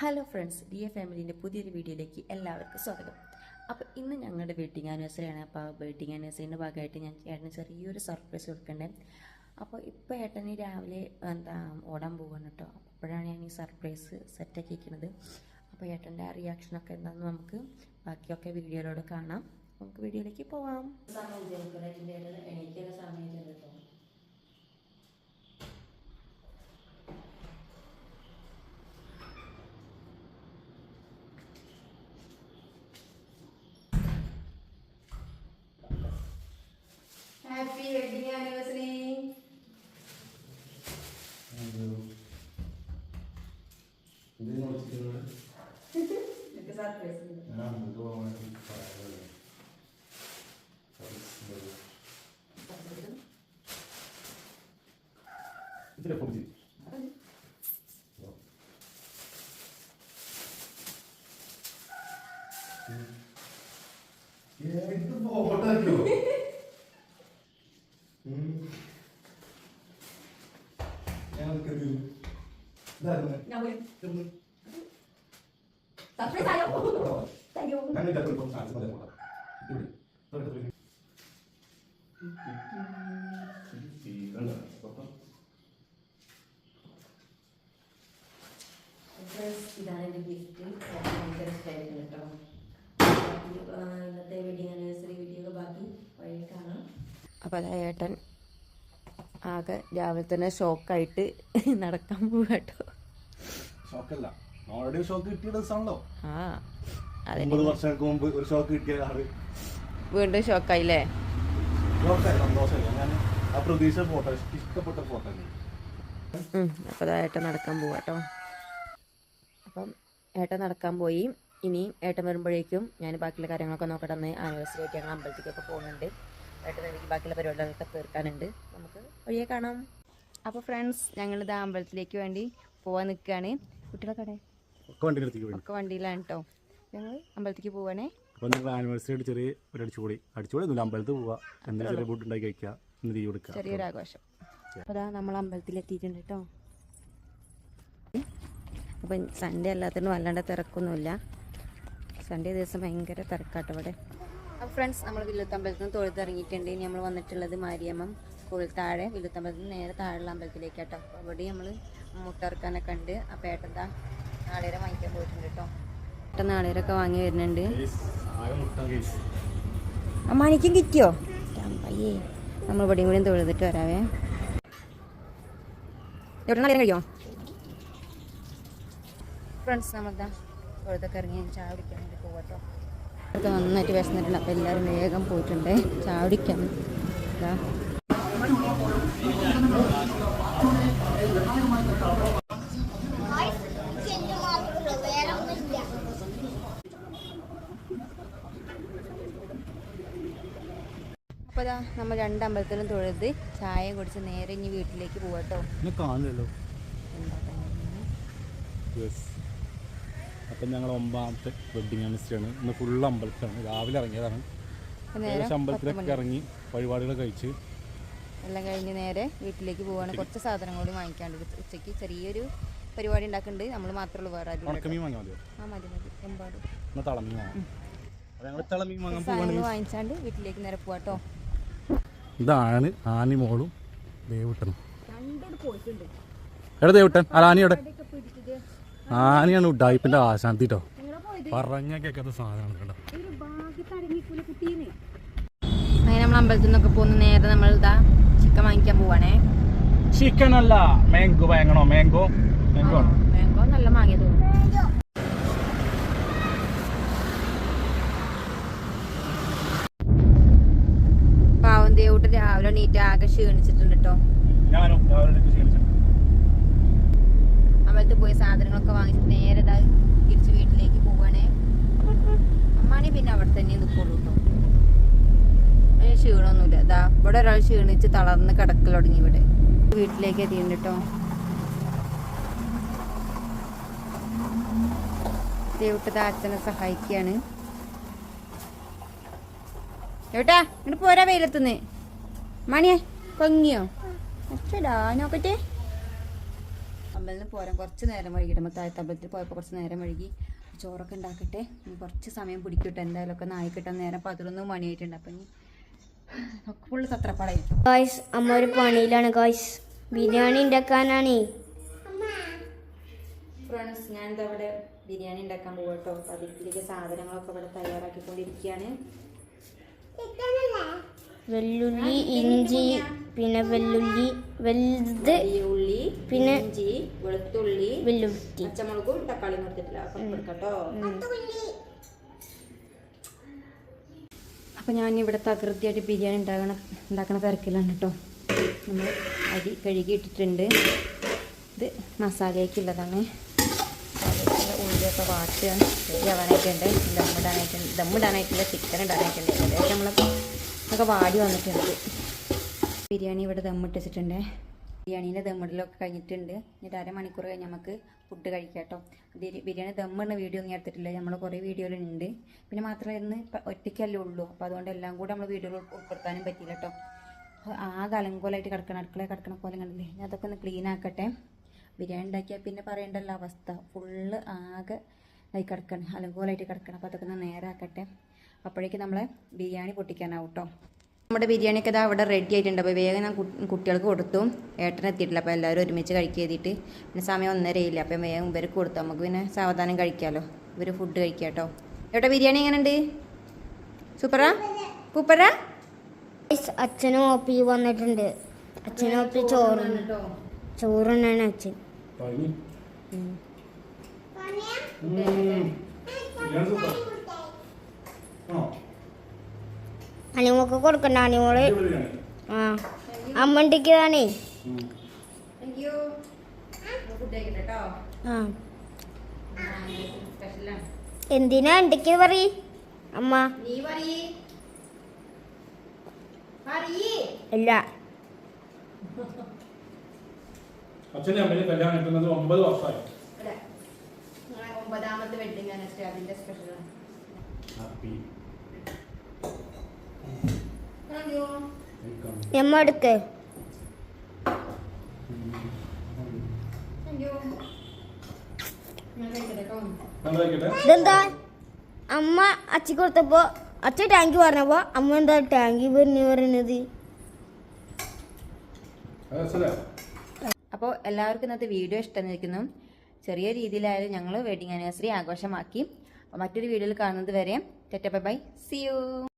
Hello friends D A ഫാമിലിന്റെ പുതിയൊരു വീഡിയോയിലേക്ക് എല്ലാവർക്കും സ്വാഗതം. അപ്പോൾ ഇന്ന് ഞങ്ങളുടെ വെഡിങ് ആനിവേഴ്സറിയാണ് അപ്പോൾ വെഡിങ് ആനിവേഴ്സറിന്റെ ഭാഗമായിട്ട് ഞാൻ ചേട്ടന് ചെറിയൊരു സർപ്രൈസ് കൊടുക്കണ്ടേ. അപ്പോൾ ഇപ്പോൾ ഏട്ടന് രാവിലെ എന്താ ഓടാൻ പോവാണ് കേട്ടോ. അപ്പോഴാണ് ഞാൻ ഈ സർപ്രൈസ് സെറ്റാക്കി വയ്ക്കുന്നത് അപ്പോൾ ഏട്ടന്റെ ആ റിയാക്ഷനൊക്കെ എന്താണെന്ന് നമുക്ക് ബാക്കിയൊക്കെ വീഡിയോയിലൂടെ കാണാം. നമുക്ക് വീഡിയോയിലേക്ക് പോവാം. സമയം എണീക്കുന്ന സമയം കേട്ടോ. दिन और चिकन में इसके साथ पैसे हाँ दो हमारे इतने फ़ोन ये तो होटल क्यों എനിക്ക് സർപ്രൈസ് ഉണ്ട് ഞാൻ പോയി സർപ്രൈസ് ആയോ താങ്ക് യു ഇതാണ് എന്റെ ഗിഫ്റ്റ് ഭയങ്കര ഇഷ്ടമായിരുന്നു കേട്ടോ ബാക്കി, ആ, ഇന്നത്തെ വെഡിങ് ആനിവേഴ്സറി വീഡിയോ ബാക്കി വഴി കാണാം അപ്പോൾ അതാ ഏട്ടൻ ആകെ രാവിലെ തന്നെ ഷോക്കായിട്ട് നടക്കാൻ പോവാട്ടോ. വീണ്ടും ഷോക്കായില്ലേ? അപ്പോൾ ഏട്ടൻ നടക്കാൻ പോവാട്ടോ. അപ്പം ഏട്ടൻ നടക്കാൻ പോയി. ഇനിയും ഏട്ടൻ വരുമ്പോഴേക്കും ഞാൻ ബാക്കിയുള്ള കാര്യങ്ങളൊക്കെ നോക്കട്ടെ. അന്ന് ആനിവേഴ്സറി ആയിട്ട് ഞങ്ങൾ അമ്പലത്തിലേക്കൊക്കെ പോകുന്നുണ്ട്. ഏട്ടൻ എനിക്ക് ബാക്കിയുള്ള പരിപാടികളൊക്കെ തീർക്കാനുണ്ട്. നമുക്ക് വഴിയെ കാണാം. അപ്പോൾ ഫ്രണ്ട്സ് ഞങ്ങളിത് അമ്പലത്തിലേക്ക് വേണ്ടി പോവാൻ നിൽക്കുകയാണ്. കുട്ടികളൊക്കെ അവിടെ ഒക്കെ വണ്ടി നിർത്തിക്ക് വേണ്ടി ഒക്കെ വണ്ടിയിലാണ് കേട്ടോ ഞങ്ങൾ അമ്പലത്തിലേക്ക് പോവാണേ. അപ്പോൾ നിങ്ങൾ ആനിവേഴ്സറി ആയിട്ട് ചെറിയ ഒരു അടിച്ചുപൊളി. അടിച്ചുപൊളി ഒന്നുമില്ല അമ്പലത്തിൽ പോവുക എന്തെങ്കിലും ചെറിയ ഫുഡ് ഉണ്ടാക്കി കഴിക്കുക. എന്ന് തീ എടുക്കുക. ചെറിയൊരു ആഘോഷം. അപ്പോൾ അതാ നമ്മൾ അമ്പലത്തിലെത്തിയിട്ടുണ്ട് കേട്ടോ അപ്പം സൺഡേ അല്ലാത്തതിന് വല്ലാണ്ട് തിരക്കൊന്നുമില്ല. സൺഡേ ദിവസം ഭയങ്കര തിരക്കാട്ടോ ഇവിടെ. അപ്പോൾ ഫ്രണ്ട്സ് നമ്മൾ വില്ലുത്തമ്പലത്തിൽ നിന്ന് തൊഴുത്തിറങ്ങിയിട്ടുണ്ട് ഇനി നമ്മൾ വന്നിട്ടുള്ളത് മാരിയമ്മം സ്കൂളിൽ താഴെ. വില്ലുത്തമ്പലത്തിൽ നിന്ന് നേരെ താഴെയുള്ള അമ്പലത്തിലേക്ക് കേട്ടോ അപ്പോൾ അവിടെ നമ്മൾ മുട്ടറക്കാനൊക്കെ ഉണ്ട്. അപ്പോൾ ഏട്ടന്താ നാളേരെ വാങ്ങിക്കാൻ പോയിട്ടുണ്ട് കേട്ടോ. ഏട്ടൻ നാളേരൊക്കെ വാങ്ങി വരുന്നുണ്ട്. അമ്മാനിക്കും കിട്ടിയോ? അയ്യേ നമ്മൾ ഇവിടെയും കൂടെയും തൊഴുതിട്ട് വരാവേ. എവിടെ നേരം കഴിയോ? ഫ്രണ്ട്സ് നമ്മളെന്താ തൊഴുതൊക്കെ ഇറങ്ങി ചായ കുടിക്കാൻ വേണ്ടി പോകട്ടോ അവർക്ക് നന്നായിട്ട് വിശന്നിട്ടുണ്ട്. അപ്പോൾ എല്ലാവരും വേഗം പോയിട്ടുണ്ട്. ചായ കുടിക്കാൻ ഇതാ. അപ്പോൾ നമ്മൾ രണ്ട് അമ്പലത്തിലും തൊഴുത് ചായ കുടിച്ച് നേരെ ഇനി വീട്ടിലേക്ക് പോകട്ടോ കാണുമല്ലോ എന്താ അപ്പം ഞങ്ങൾ ഒമ്പതാമത്തെ വെഡിങ് ആണ്. ഇന്ന് ഫുൾ അമ്പലത്തിലാണ്. രാവിലെ ഇറങ്ങിയതാണ്. ഏകദേശം അമ്പലത്തിലൊക്കെ ഇറങ്ങി വഴിപാടുകൾ കഴിച്ച്. എല്ലാം കഴിഞ്ഞ് നേരെ വീട്ടിലേക്ക് പോവാണ്. കുറച്ച് സാധനങ്ങൾ കൂടി വാങ്ങിക്കാണ്ട് ഉച്ച- ഉച്ചയ്ക്ക് ചെറിയൊരു പരിപാടി ഉണ്ടാക്കുന്നുണ്ട് നമ്മൾ മാത്രമേ ഉള്ളൂ വേറെ ആ മതി മതി. എമ്പാട് സാധനങ്ങൾ വാങ്ങിച്ചാണ്ട് വീട്ടിലേക്ക് നേരെ പോവാട്ടോ ഇതാണ് ആനിമോളും പോയിട്ടുണ്ട്. എവിടെ ദേവുട്ടൻ? അല്ല ആനയാണ് ഡൈപ്പിന്റെ ആശാന്തി കേട്ടോ പറഞ്ഞ കേൾക്കാത്ത സാധനമാണ് കേട്ടോ അങ്ങനെ നമ്മൾ അമ്പലത്തിൽ നിന്നൊക്കെ പോകുന്ന നേരെ നമ്മൾ ഇതാ ചിക്കൻ വാങ്ങിക്കാൻ പോവാണേ. ചിക്കൻ അല്ല മാംഗോ വാങ്ങണോ? മാംഗോ? മാംഗോ മാംഗോ നല്ല വാങ്ങിയത് പാവം ദേവൂട്ട് രാവിലെ നീറ്റ് ആകെ ക്ഷീണിച്ചിട്ടുണ്ട് കേട്ടോ ഞാനും രാവിലെ ക്ഷീണിച്ചു അമ്പലത്തിൽ പോയി സാധനങ്ങളൊക്കെ വാങ്ങിച്ചിട്ട് നേരെ ഇതാ തിരിച്ച് വീട്ടിലേക്ക് പോവാണേ. അമ്മാണി പിന്നെ അവിടെ തന്നെ നിൽക്കുള്ളൂ കേട്ടോ ക്ഷീണമൊന്നുമില്ല ഇതാ ഇവിടെ ഒരാൾ ക്ഷീണിച്ച് തളർന്ന് കിടക്കൽ തുടങ്ങി ഇവിടെ. വീട്ടിലേക്ക് എത്തിയിട്ടുണ്ട് കേട്ടോ ദേവിട്ടത് അച്ഛനെ സഹായിക്കുകയാണ് എവിട്ടാ ഇങ്ങോട്ട് പോരാ വെയിലത്തുനിന്ന്. മണിയെ കൊങ്ങിയോ അച്ഛടാ നോക്കട്ടെ. നിന്ന് പോരാൻ കുറച്ച് നേരം വൈകിട്ട് നമ്മൾ താഴത്തമ്പലത്തിൽ പോയപ്പോൾ കുറച്ച് നേരം വൈകി ചോറൊക്കെ ഉണ്ടാക്കട്ടെ. ഇനി കുറച്ച് സമയം പിടിക്കട്ടെ. എന്തായാലും ഒക്കെ നായി കിട്ടാൻ നേരം പതിനൊന്ന് മണിയായിട്ടുണ്ട്. അപ്പം ഇനി ഒക്കെ ഫുള്ള് ഗായ്സ് അമ്മ ഒരു പണിയിലാണ്. ഗായ്സ് ബിരിയാണി ഉണ്ടാക്കാനാണ്. ഫ്രണ്ട്സ് ഞാനിത് അവിടെ ബിരിയാണി ഉണ്ടാക്കാൻ പോകും കേട്ടോ അപ്പം അതിലേക്ക് സാധനങ്ങളൊക്കെ ഇവിടെ തയ്യാറാക്കിക്കൊണ്ടിരിക്കുകയാണ്. വെല്ലുള്ളി ഇഞ്ചി പിന്നെ വെല്ലുള്ളി വലുത് ഉള്ളി പിന്നെ ഇഞ്ചി വെളുത്തുള്ളി വെല്ലുള്ളി പച്ചമുളകും തക്കാളിയും കൊടുത്തിട്ടില്ല. അപ്പം കൊടുക്കട്ടോ. അപ്പം ഞാൻ ഇവിടെ തകൃതിയായിട്ട് ബിരിയാണി ഉണ്ടാക്കണ ഉണ്ടാക്കണ തിരക്കിലാണ് കേട്ടോ നമ്മൾ അരി കഴുകി ഇട്ടിട്ടുണ്ട്. ഇത് മസാലയ്ക്കുള്ളതാണ് അതിലേക്കുള്ള ഉള്ളിയൊക്കെ വാട്ടുക റെഡിയാവാനായിട്ടുണ്ട് ദമ്മിടാനായിട്ടുണ്ട് ദമ്മിടാനായിട്ടില്ല ചിക്കൻ ഇടാനായിട്ടുണ്ട് ഏകദേശം നമ്മളൊക്കെ വാടി വന്നിട്ടുണ്ട്. ബിരിയാണി ഇവിടെ ദമ്മിട്ട് വെച്ചിട്ടുണ്ട് ബിരിയാണീന്റെ ദമ്മിടലൊക്കെ കഴിഞ്ഞിട്ടുണ്ട്. എന്നിട്ട് അരമണിക്കൂർ കഴിഞ്ഞ് നമുക്ക് ഫുഡ് കഴിക്കാം കേട്ടോ ബിരി- ബിരിയാണി ദമ്മിടുന്ന വീഡിയോ ഒന്നും എടുത്തിട്ടില്ല. നമ്മൾ കുറേ വീഡിയോയിലുണ്ട്. പിന്നെ മാത്രമേ ഇന്ന് ഒറ്റയ്ക്കല്ലേ ഉള്ളൂ. അപ്പോൾ അതുകൊണ്ട് എല്ലാം കൂടെ നമ്മൾ വീഡിയോ ഉൾപ്പെടുത്താനും പറ്റിയില്ല കേട്ടോ ആകെ അലങ്കോലമായിട്ട് കിടക്കണം അടുക്കള കിടക്കണ പോലെ കണ്ടില്ലേ? ഞാൻ അതൊക്കെ ഒന്ന് ക്ലീൻ ആക്കട്ടെ. ബിരിയാണി ഉണ്ടാക്കിയാൽ പിന്നെ പറയേണ്ടല്ലോ അവസ്ഥ. ഫുള്ള് ആകെ ആയി കിടക്കണം. അലങ്കോലായിട്ട് കിടക്കണം. അപ്പോൾ അതൊക്കെ ഒന്ന് നേരാക്കട്ടെ. അപ്പോഴേക്കും നമ്മളെ ബിരിയാണി പൊട്ടിക്കാനാവും കേട്ടോ നമ്മുടെ ബിരിയാണിയൊക്കെ ഇതാ അവിടെ റെഡി ആയിട്ടുണ്ട്. അപ്പോൾ വേഗം ഞാൻ കുട്ടികൾക്ക് കൊടുത്തു. ഏട്ടൻ എത്തിയിട്ടില്ല. അപ്പോൾ എല്ലാവരും ഒരുമിച്ച് കഴിക്കുക ചെയ്തിട്ട്. പിന്നെ സമയം ഒന്നരയില്ല അപ്പം വേഗം ഇവർക്ക് കൊടുത്തു. നമുക്ക് പിന്നെ സാവധാനം കഴിക്കാമല്ലോ ഇവർ ഫുഡ് കഴിക്കാം കേട്ടോ. ഏട്ടാ ബിരിയാണി എങ്ങനെയുണ്ട് സൂപ്പറാ? പൂപ്പറാ അച്ഛനും ഓപ്പി വന്നിട്ടുണ്ട്. അച്ഛനും ഓപ്പി ചോറ് ചോറുണ്ണാണ് അച്ഛൻ. കഴിഞ്ഞു അനിമോക്ക് കൊടുക്കണ്ട അനിമോൾ ആ. അമ്മ ഉണ്ടാക്കിയതാണേ ആ എന്തിനാ ഉണ്ടാക്കിയത് പറ അമ്മ. ഇല്ല. അച്ഛനെ അമ്മേനെ കല്യാണം കിട്ടുന്നത് ഒമ്പത് വർഷമായി. ഒമ്പതാമത്തെ വെഡിങ് ആണ്. അതിന്റെ സ്പെഷ്യൽ ഹാപ്പി താങ്ക് യു എടുക്ക് കഴിക്കട്ടെ ഇതെന്താ? അമ്മ അച്ഛ കൊടുത്തപ്പോ അച്ഛ ടാങ്ക് പറഞ്ഞപ്പോ അമ്മ എന്താ ടാങ്ക് പറഞ്ഞു പറയുന്നത് അപ്പോൾ എല്ലാവർക്കും ഇന്നത്തെ വീഡിയോ ഇഷ്ടമായിരിക്കുന്നു. ചെറിയ രീതിയിലായാലും ഞങ്ങൾ വെഡിങ് ആനിവേഴ്സറി ആഘോഷമാക്കി. മറ്റൊരു വീഡിയോയിൽ കാണുന്നത് വരെ ടെറ്റ ബൈ സി യു